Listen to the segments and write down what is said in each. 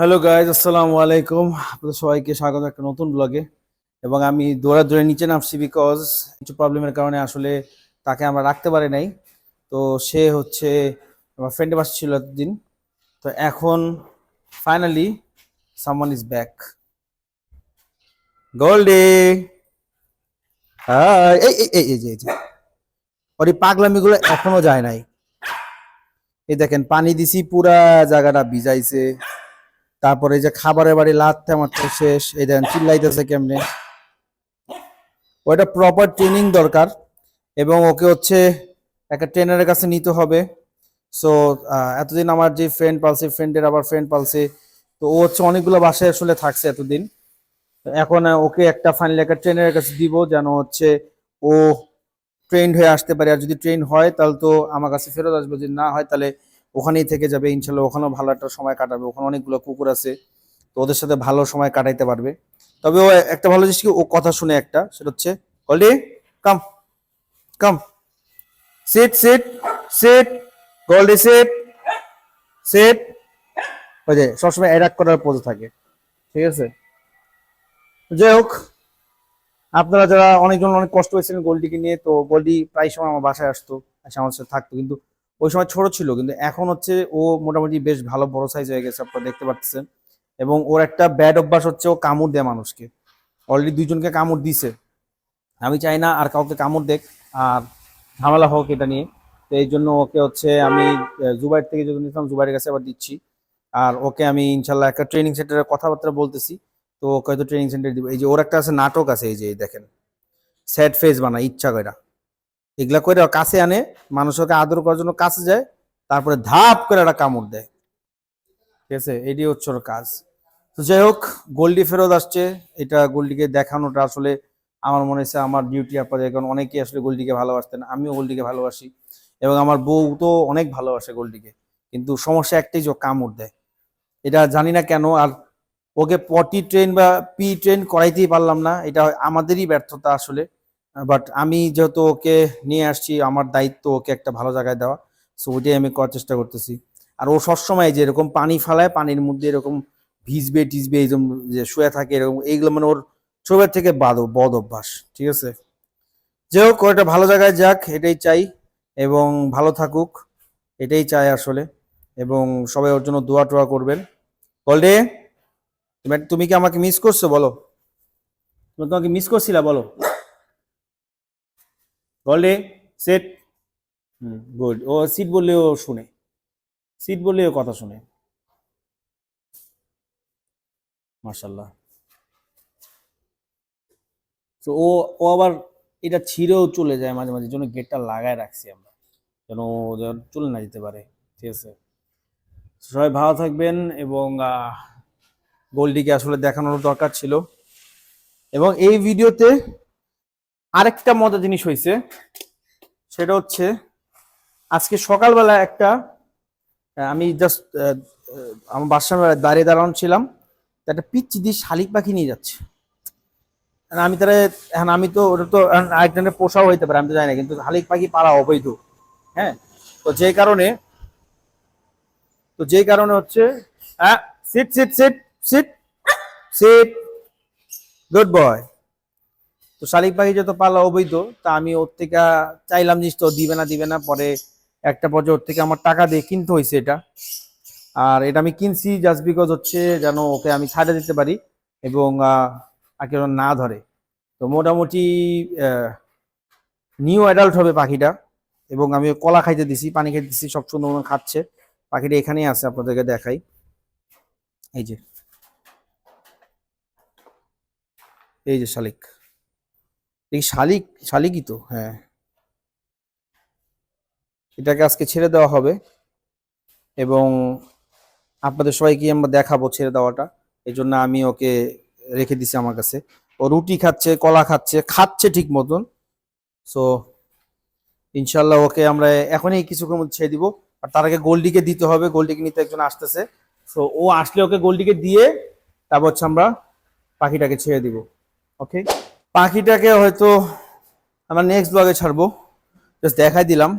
Hello guys আসসালামু আলাইকুম আপনাদের সবাইকে স্বাগত একটা নতুন ব্লগে এবং আমি দৌড়া দৌড়ে নিচে নামছি বিকজ কিছু প্রবলেমের কারণে আসলে তাকে আমরা রাখতে পারি নাই। তো সে হচ্ছে আমার ফ্রেন্ডের বাসা ছিল এতদিন। তো এখন finally someone is back Goldie এই এই এই যে ওর পাগলামিগুলো এখনও যায় নাই। এই দেখেন, পানি দিছি, পুরা জায়গাটা ভিজাইছে। তারপরে এই যে খাবারের বাড়ি লাথতে আমার তো শেষ। এই দেখেন, চিল্লাইতেছে কেমনে? ওইটা প্রপার ট্রেনিং দরকার এবং ওকে হচ্ছে একটা ট্রেনারের কাছে নিতে হবে। সো এতদিন আমার যে ফ্রেন্ড পালছে ফ্রেন্ডের আবার ফ্রেন্ড পালছে তো ও হচ্ছে অনেকগুলো বাসায় আসলে থাকছে এতদিন। এখন ওকে একটা ফাইনালি একটা ট্রেনারের কাছে দিব যেন হচ্ছে ও ট্রেন্ড হয়ে আসতে পারে। আর যদি ট্রেন হয়, তাহলে তো আমার কাছে ফেরত আসবে। যদি না হয়, তাহলে ওখানেই থেকে যাবে, ইনশাল্লাহ ওখানেও ভালো একটা সময় কাটাবে, ওখানে অনেকগুলো কুকুর আছে, তো ওদের সাথে ভালো সময় কাটাইতে পারবে। তবে ও একটা ভালো জিনিস কি, ও কথা শুনে একটা, সেটা হচ্ছে Goldie come come, sit sit sit, Goldie sit sit, ওই যে সবসময় অ্যাডাক্ট করার পোজে থাকে, ঠিক আছে? যাই হোক, আপনারা যারা অনেকজন অনেক কষ্ট হয়েছিলেন গোল্ডিকে নিয়ে, তো গোল্ডি প্রায় সময় আমার বাসায় আসতো আমার সাথে থাকতো, কিন্তু ওই সময় ছোট ছিল, কিন্তু এখন হচ্ছে ও মোটামুটি বেশ ভালো, বড় সাইজ হয়ে গেছে আপনারা দেখতে পাচ্ছেন। এবং ওর একটা ব্যাড অভ্যাস হচ্ছে ও কামড় দেয় মানুষকে। অলরেডি দুইজনকে কামড় দিছে। আমি চাই না আর কাউকে কামড় দেখ আর ঝামেলা হোক এটা নিয়ে। তো এই জন্য ওকে হচ্ছে আমি জুবাইর থেকে যদি নিতাম জুবাইরের কাছে আবার দিচ্ছি। আর ওকে আমি ইনশাল্লাহ একটা ট্রেনিং সেন্টারের কথাবার্তা বলতেছি। তো ওকে হয়তো ট্রেনিং সেন্টার দিব। এই যে ওর একটা আছে নাটক আছে, এই যে দেখেন। স্যাড ফেস বানায়, ইচ্ছা করে এগুলা করে কাছে আনে মানুষ ওকে আদর করার জন্য কাছে যায়, তারপরে ধাপ করে একটা কামড় দেয়। ঠিক আছে? এটি হচ্ছে ওর কাজ। তো যাই হোক, গোল্ডি ফেরত আসছে। এটা গোল্ডিকে দেখানোটা আসলে আমার মনে হচ্ছে আমার ডিউটি আপনাদের, কারণ অনেকেই আসলে গোল্ডিকে ভালোবাসতেন। আমিও গোল্ডিকে ভালোবাসি। এবং আমার বউ তো অনেক ভালোবাসে গোল্ডিকে। কিন্তু সমস্যা একটাই যে কামড় দেয়। এটা জানি না কেন, আর ওকে পটি ট্রেন বা পি ট্রেন করাইতেই পারলাম না। এটা আমাদেরই ব্যর্থতা আসলে। বাট আমি যেহেতু ওকে নিয়ে আসছি, আমার দায়িত্ব ওকে একটা ভালো জায়গায় দেওয়া। সো ওইটাই আমি করার চেষ্টা করতেছি। আর ও সবসময় যে এরকম পানি ফালায়, পানির মধ্যে এরকম ভিজবে, টিজবে এরকম যে শুয়ে থাকে, এরকম, এইগুলো মানে ওর ছোটবেলা থেকে বাদ বদ অভ্যাস, ঠিক আছে? যে হোক একটা ভালো জায়গায় যাক, এটাই চাই। এবং ভালো থাকুক, এটাই চাই আসলে। এবং সবাই ওর জন্য দোয়া টোয়া করবেন। বলডে, তুমি কি আমাকে মিস করছ? বলো। তুমি তোমাকে মিস করছিলা? বলো। বলে সেট হুম গুড ও সিট বললে ও শুনে সিট বললে ও কথা শুনে। মার্শাল্লাহ তো ও ও আবার এটা ছিঁড়েও চলে যায় মাঝে মাঝে জন্য গেটটা লাগায় রাখছি আমরা যেন ও যেন চলে না যেতে পারে ঠিক আছে? সবাই ভালো থাকবেন এবং আহ, গোল্ডিকে আসলে দেখানোর দরকার ছিল। এবং এই ভিডিওতে আরেকটা মজা জিনিস হয়েছে সেটা হচ্ছে আজকে সকালবেলা একটা আমি জাস্ট আমার বাসার দাঁড়িয়ে দাঁড়ানো ছিলাম, একটা পিচ্ছি দিয়ে শালিক পাখি নিয়ে যাচ্ছে। আমি তারা, এখন আমি তো, ওটা তো আরেকজনের পোষাও হইতে পারে, আমি তো জানি না, কিন্তু শালিক পাখি পালা অবৈধ হ্যাঁ? তো যে কারণে, তো যে কারণে হচ্ছে হ্যাঁ sit sit sit sit sit good boy তো শালিক পাখি যত পালা অবৈধ, তা আমি ওর থেকে চাইলাম জিনিস তো দিবে না দিবে না, পরে একটা পর্যায়ে ওর থেকে আমার টাকা দিয়ে কিনতে হয়েছে এটা। আর এটা আমি কিনছি জাস্ট বিকজ হচ্ছে যেন ওকে আমি ছাড়ে দিতে পারি এবং কেউ না ধরে। তো মোটামুটি নিউ অ্যাডাল্ট হবে পাখিটা এবং আমি কলা খাইতে দিছি, পানি খাইতে দিছি, সব সুন্দর খাচ্ছে। পাখিটা এখানেই আছে, আপনাদেরকে দেখাই। এই যে। এই যে শালিক। এই শালিক, শালিকই তো হ্যাঁ। এটাকে আজকে ছেড়ে দেওয়া হবে এবং আপনাদের সবাইকে আমরা দেখাবো ছেড়ে দেওয়াটা। এই জন্য আমি ওকে রেখে দিছি আমার কাছে। ও রুটি খাচ্ছে, কলা খাচ্ছে খাচ্ছে ঠিক মতন। সো ইনশাল্লাহ ওকে আমরা এখনই কিছুক্ষণ মধ্যে ছেড়ে দিব। আর তার আগে গোল্ডিকে দিতে হবে গোলডিকে নিতে একজন আসতেছে। সো ও আসলে ওকে গোল্ডিকে দিয়ে তারপর হচ্ছে আমরা পাখিটাকে ছেড়ে দিব। ওকে পাখিটাকে হয়তো আমরা নেক্সট ব্লগে ছাড়বো। জাস্ট দেখাই দিলাম।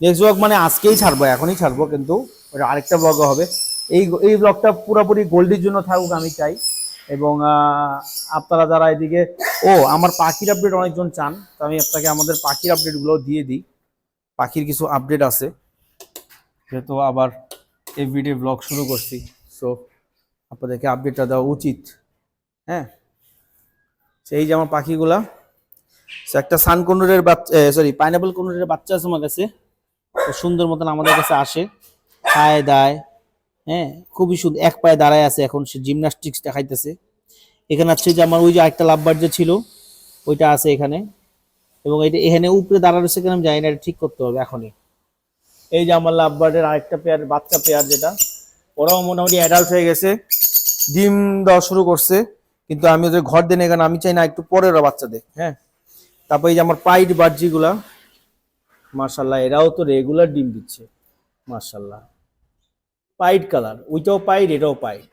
নেক্সট ব্লগ মানে আজকেই ছাড়বো, এখনই ছাড়বো, কিন্তু ওটা আরেকটা ব্লগ হবে। এই এই ব্লগটা পুরোপুরি গোল্ডির জন্য থাকুক আমি চাই। এবং আপনারা যারা এদিকে, ও, আমার পাখির আপডেট অনেকজন চান, তো আমি আপনাকে আমাদের পাখির আপডেটগুলো দিয়ে দিই। পাখির কিছু আপডেট আছে। যেহেতু আবার এভরিডে ব্লগ শুরু করছি সো আপনাদেরকে আপডেটটা দেওয়া উচিত। হ্যাঁ? সেই যে আমার পাখিগুলা একটা সান কনুরের বাচ্চা সরি পাইনাপেল কনুরের বাচ্চা আছে আমার কাছে। সুন্দর মতন আমাদের কাছে আসে, খায়, দায় হ্যাঁ খুবই সুন্দর এক পায়ে দাঁড়ায় আছে এখন, সে জিমনাস্টিক্স দেখাইতেছে। এখানে আছে যে আমার ওই যে আরেকটা লাভবার যে ছিল, ওইটা আছে এখানে। এবং এটা এখানে উপরে দাঁড়ানো কেন আমি জানি না, এটা ঠিক করতে হবে এখনই। এই যে আমার লাভবার্ডের আরেকটা পেয়ার বাচ্চা পেয়ার যেটা, ওরাও মোটামুটি অ্যাডাল্ট হয়ে গেছে, ডিম দেওয়া শুরু করছে। কিন্তু আমি ওদের ঘর দেন এখানে, আমি চাই না একটু পরে ওরা বাচ্চা দেয় হ্যাঁ? তারপর এই যে আমার পাইট বার্জিগুলা মার্শাল্লাহ এরাও তো রেগুলার ডিম দিচ্ছে মার্শাল্লাহ পাইট কালার, ওইটাও পাইট, এটাও পাইট।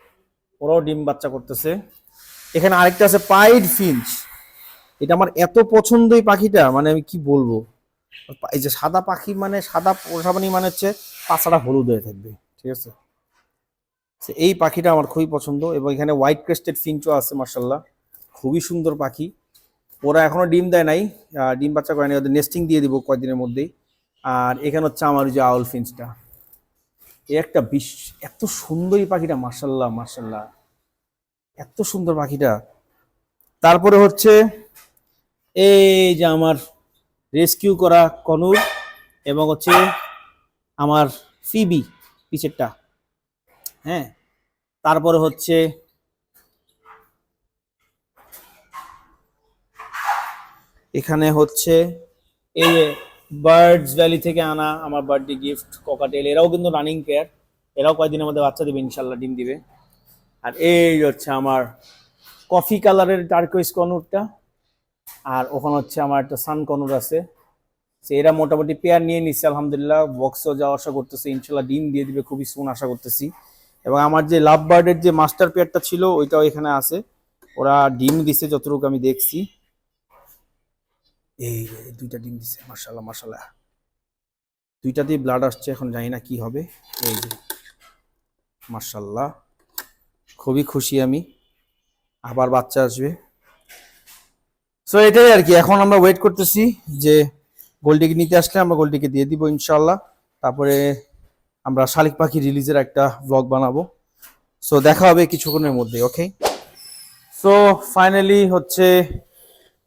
ওরাও ডিম বাচ্চা করতেছে। এখানে আরেকটা আছে পাইট ফিঞ্চ। এটা আমার এত পছন্দ এই পাখিটা মানে আমি কি বলব? এই যে সাদা পাখি মানে সাদা পোষাবানি মানে হচ্ছে পাছাটা হলুদ হয়ে থাকবে, ঠিক আছে? এই পাখিটা আমার খুবই পছন্দ এবং এখানে হোয়াইট ক্রেস্টেড ফিঞ্চও আছে মার্শাল্লাহ খুবই সুন্দর পাখি। ওরা এখনও ডিম দেয় নাই। ডিম বাচ্চা করেনি ওদের নেস্টিং দিয়ে দিব কয়েকদিনের মধ্যেই। আর এখানে হচ্ছে আমার যে আউল ফিঞ্চটা এই একটা বিশ এত সুন্দর এই পাখিটা মার্শাল্লাহ মার্শাল্লাহ এত সুন্দর পাখিটা। তারপরে হচ্ছে এই যে আমার রেস্কিউ করা কনুর এবং হচ্ছে আমার ফিবি পিছেরটা। হ্যাঁ? তারপরে হচ্ছে এখানে হচ্ছে এই বার্ডস ভ্যালি থেকে আনা আমার বার্থডে গিফট ককাটেল এরাও কিন্তু রানিং পেয়ার এরাও কয়েকদিনের মধ্যে বাচ্চা দেবে, ইনশাল্লাহ ডিম দিবে। আর এই হচ্ছে আমার কফি কালারের টার্কোইস কনুরটা আর ওখানে হচ্ছে আমার একটা সান কনুর আছে। সে এরা মোটামুটি পেয়ার নিয়ে নিচ্ছে, আলহামদুলিল্লাহ। বক্সও যাওয়া আশা করতেছি, ইনশাল্লাহ ডিম দিয়ে দিবে, খুবই সুন আশা করতেছি। এবং আমার যে লাভ বার্ডের যে মাস্টার পেয়ারটা ছিল, ওইটাও এখানে আছে। ওরা ডিম দিছে যতটুকু আমি দেখছি। এই দুইটা ডিম দিছে মার্শাল্লাহ মার্শাল্লাহ দুইটাতেই ব্লাড আসছে, এখন জানি না কি হবে। এই যে মার্শাল্লাহ খুবই খুশি আমি। আবার বাচ্চা আসবে। সো এটাই আর কি। এখন আমরা ওয়েট করতেছি যে গোল্ডিকে নিতে আসলে আমরা গোলটিকে দিয়ে দিব ইনশাল্লাহ তারপরে আমরা শালিক পাখি রিলিজের একটা ব্লগ বানাবো। সো দেখা হবে কিছুক্ষণের মধ্যে ওকে সো ফাইনালি হচ্ছে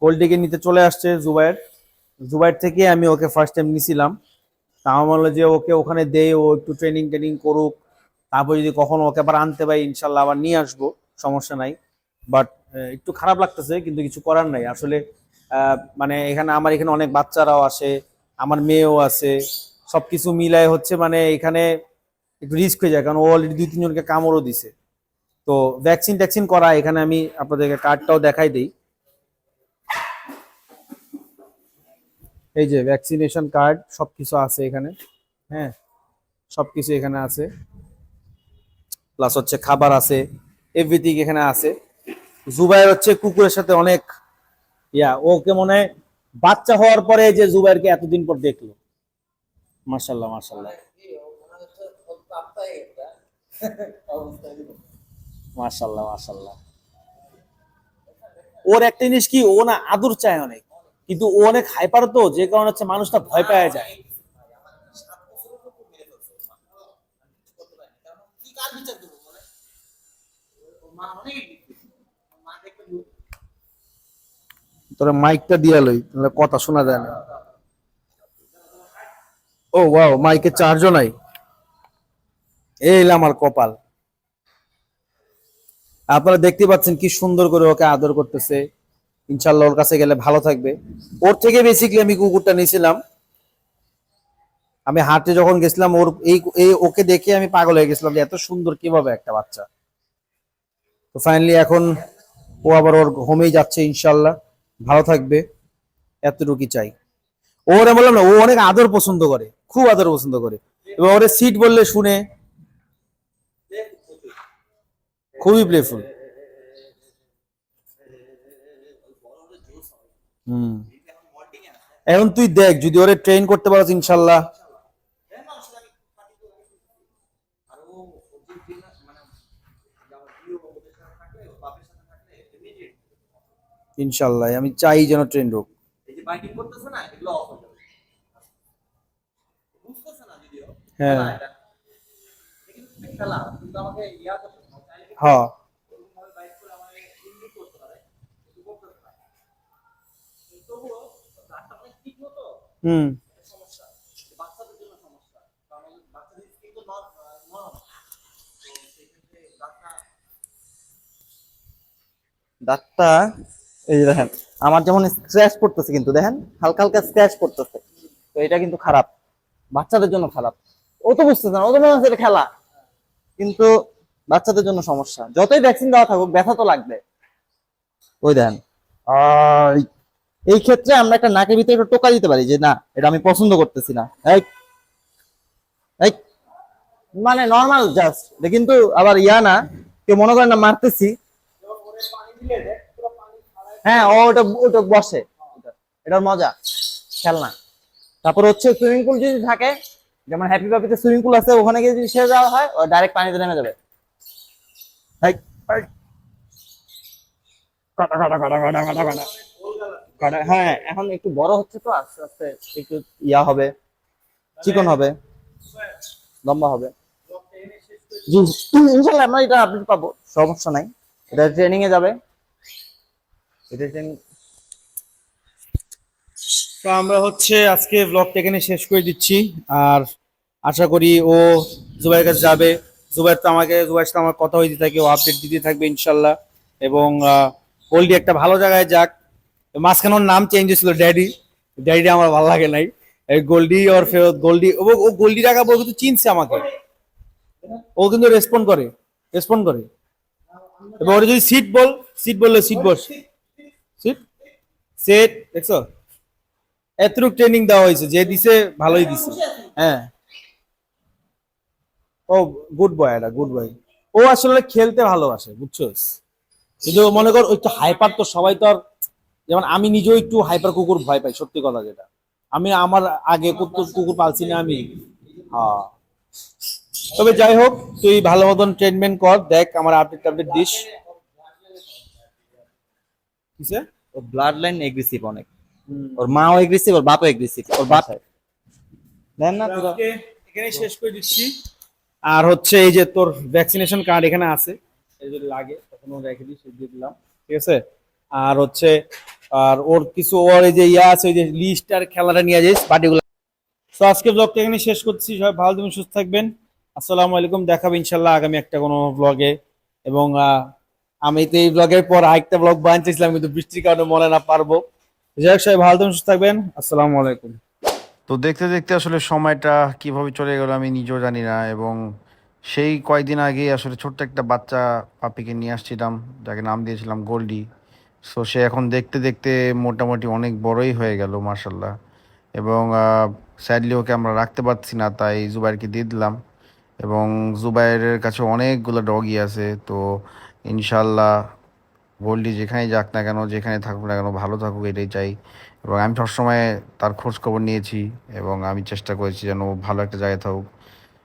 গোল্ডিকে নিতে চলে আসছে জুবাইর জুবাইর থেকে আমি ওকে ফার্স্ট টাইম নিছিলাম। তা আমার মনে যে ওকে ওখানে দেই, ও একটু ট্রেনিং ট্রেনিং করুক। তারপর যদি কখনো ওকে আবার আনতে পারি, ইনশাল্লাহ আবার নিয়ে আসব, সমস্যা নাই। বাট একটু খারাপ লাগতেছে, কিন্তু কিছু করার নাই। আসলে মানে এখানে আমার এখানে অনেক বাচ্চারাও আসে, আমার মেয়েও আছে সবকিছু মিলায় হচ্ছে মানে এখানে একটু রিস্ক হয়ে যায়, কারণ ও অলরেডি দুই, তিনজনকে কামড়ও দিছে। তো ভ্যাকসিন ট্যাকসিন করা, এখানে আমি আপনাদেরকে কার্ডটাও দেখাই দিই। এই যে ভ্যাকসিনেশন কার্ড সবকিছু আছে এখানে হ্যাঁ? সবকিছু এখানে আছে। প্লাস হচ্ছে খাবার আছে এভরিথিং এখানে আছে। জুবাইর হচ্ছে কুকুরের সাথে অনেক ইয়া, ওকে মনে বাচ্চা হওয়ার পরে যে জুবাইরকে এতদিন পর দেখল। মার্শাল্লাহ মার্শাল্লাহ মার্শাল্লাহ মার্শাল্লাহ ওর একটা জিনিস কি, ও না আদর চায় অনেক। কিন্তু ও অনেক হাইপার তো, যে কারণে হচ্ছে মানুষটা ভয় পাওয়া যায়। তোরা মাইকটা দিয়া লই কথা শোনা যায় না। ও ওয়াও মাইকে চার্জও নাই। এই আমার কপাল। আপনারা দেখতে পাচ্ছেন কি সুন্দর করে ওকে আদর করতেছে। ইনশাল্লাহ ওর কাছে গেলে ভালো থাকবে। ওর থেকে বেসিকলি আমি কুকুরটা নিয়েছিলাম। আমি হাটে যখন গেছিলাম, ওর এই ওকে দেখে আমি পাগল হয়ে গেছিলাম যে এত সুন্দর কীভাবে একটা বাচ্চা। তো ফাইনালি এখন ও আবার ওর হোমেই যাচ্ছে ইনশাল্লাহ ভালো থাকবে। এতটুকুই চাই। ওরে বললাম না, ও অনেক আদর পছন্দ করে, খুব আদর পছন্দ করে। এবং ওরে সিট বললে শুনে, খুবই প্লেফুল হুম। এখন তুই দেখ, যদি ওরে ট্রেন করতে পারো ইনশাল্লাহ। ইনশাল্লাহ, আমি চাই যেন ট্রেন হোক। বাইটিং করতেছে না এগুলো অফ হয়ে যাবে। বুঝতেছে না যদিও হ্যাঁ। কিন্তু খেলা কিন্তু আমাকে ইয়া করতে হ্যাঁ হুম। দাঁতটা এই যে দেখেন, আমার যেমন স্ক্র্যাচ পড়তেছে কিন্তু, দেখেন, হালকা হালকা স্ক্র্যাচ পড়তেছে তো এটা কিন্তু খারাপ, বাচ্চাদের জন্য খারাপ। ও তো বুঝতেছে না, ও তো মনে হচ্ছে খেলা। কিন্তু বাচ্চাদের জন্য সমস্যা। যতই ভ্যাকসিন দেওয়া থাকুক, ব্যথা তো লাগবে। ওই দেখেন আর এই ক্ষেত্রে আমরা একটা নাকের ভিতরে একটা টোকা দিতে পারি যে, না, এটা আমি পছন্দ করতেছি না। মানে নর্মাল জাস্ট কিন্তু আবার ইয়া না, কেউ মনে করেন না মারতেছি। হ্যাঁ ওটা ওটা বসে। এটার মজা, খেলনা। তারপর হচ্ছে সুইমিং পুল যদি থাকে, যেমন হ্যাপি পাপিতে সুইমিং পুল আছে, ওখানে গিয়ে যদি সে যাওয়া হয় ডাইরেক্ট পানিতে নেমে যাবে। কাটা কাটা কাটা কাটা হ্যাঁ এখন একটু বড় হচ্ছে তো, আস্তে আস্তে একটু ইয়া হবে, চিকন হবে, লম্বা হবে। জি ইনশাল্লাহ আমরা এটা আপডেট পাবো, সমস্যা নাই। এটা ট্রেনিং এ যাবে। তো আমরা হচ্ছে আজকে ব্লগটা এখানে শেষ করে দিচ্ছি। আর আশা করি ও জুবাইয়ের কাছে যাবে। জুবাইর তো আমাকে জুবাইয়ের সাথে আমার কথা হইতে থাকে, ও আপডেট দিতে থাকবে ইনশাল্লাহ। এবং গোল্ডি একটা ভালো জায়গায় যাক। মাঝখানে ওর নাম চেঞ্জ হয়েছিল, ড্যাডি। ড্যাডি আমার ভালো লাগে নাই। গোল্ডি ওর ফেরত গোল্ডি ও ও গোল্ডি টাকা বলে কিন্তু চিনছে আমাকে। ও কিন্তু রেসপন্ড করে। রেসপন্ড করে। এবার ওর যদি সিট বল সিট বললে সিট বস। সিট সেট দেখছ? এতটুক ট্রেনিং দেওয়া হয়েছে, যে দিছে, ভালোই দিছে। হ্যাঁ। ও গুড বয় এটা গুড বয় ও আসলে খেলতে ভালোবাসে, বুঝছ? কিন্তু মনে কর একটু হাইপার তো সবাই তো আর, যেমন আমি নিজেও একটু হাইপার কুকুর ভয় পাই, সত্যি কথা যেটা। আমি আমার আগে কুকুর পালছি না আমি। হ্যাঁ। তবে যাই হোক, তুই ভালো মতন ট্রিটমেন্ট কর, দেখ, আমার আপডেট আপডেট দিস। কিসে? ওর ব্লাড লাইন এগ্রেসিভ অনেক ওর মাও এগ্রেসিভ ওর বাপও এগ্রেসিভ ওর বাপ দেন না আজকে এখানে শেষ করে দিচ্ছি। আর হচ্ছে এই যে তোর ভ্যাকসিনেশন কার্ড এখানে আছে। এই যদি লাগে তখন ও রেখে দিই দিয়ে দিলাম। ঠিক আছে? আর হচ্ছে আর ওর কিছু ওর এই যে ইয়া আছে ওই যে লিস্ট আর খেলাটা নিয়ে যাইস পার্টিগুলো তো আজকে ব্লগটা এখানে শেষ করছি। সবাই ভালো তুমি সুস্থ থাকবেন। আসসালামু আলাইকুম। দেখাবে ইনশাল্লাহ আগামী একটা কোনো ব্লগে এবং আমি তো এই ব্লগের পর আরেকটা ব্লগ বানিয়েছিলাম কিন্তু বৃষ্টির কারণে মনে না পারব। যাই সবাই ভালো তুমি সুস্থ থাকবেন। আসসালামু আলাইকুম। তো দেখতে দেখতে আসলে সময়টা কীভাবে চলে গেল আমি নিজেও জানি না, এবং সেই কয়েকদিন আগে আসলে ছোট্ট একটা বাচ্চা পাপিকে নিয়ে আসছিলাম, যাকে নাম দিয়েছিলাম গোল্ডি। সো সে এখন দেখতে দেখতে মোটামুটি অনেক বড়ই হয়ে গেল মার্শাল্লাহ এবং স্যাডলি ওকে আমরা রাখতে পারছি না, তাই জুবাইরকে দিয়ে দিলাম। এবং জুবাইরের কাছে অনেকগুলো ডগই আছে, তো ইনশাল্লাহ গোল্ডি যেখানেই যাক না কেন, যেখানে থাকুক না কেন, ভালো থাকুক, এটাই চাই। এবং আমি সবসময় তার খোঁজ খবর নিয়েছি এবং আমি চেষ্টা করেছি যেন ভালো একটা জায়গায় থাকুক।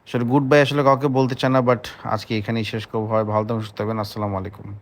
আসলে গুড বাই আসলে কাউকে বলতে চান না, বাট আজকে এখানেই শেষ করব। হয় ভালো থাকুন, সুস্থ থাকবেন। আসসালামু আলাইকুম।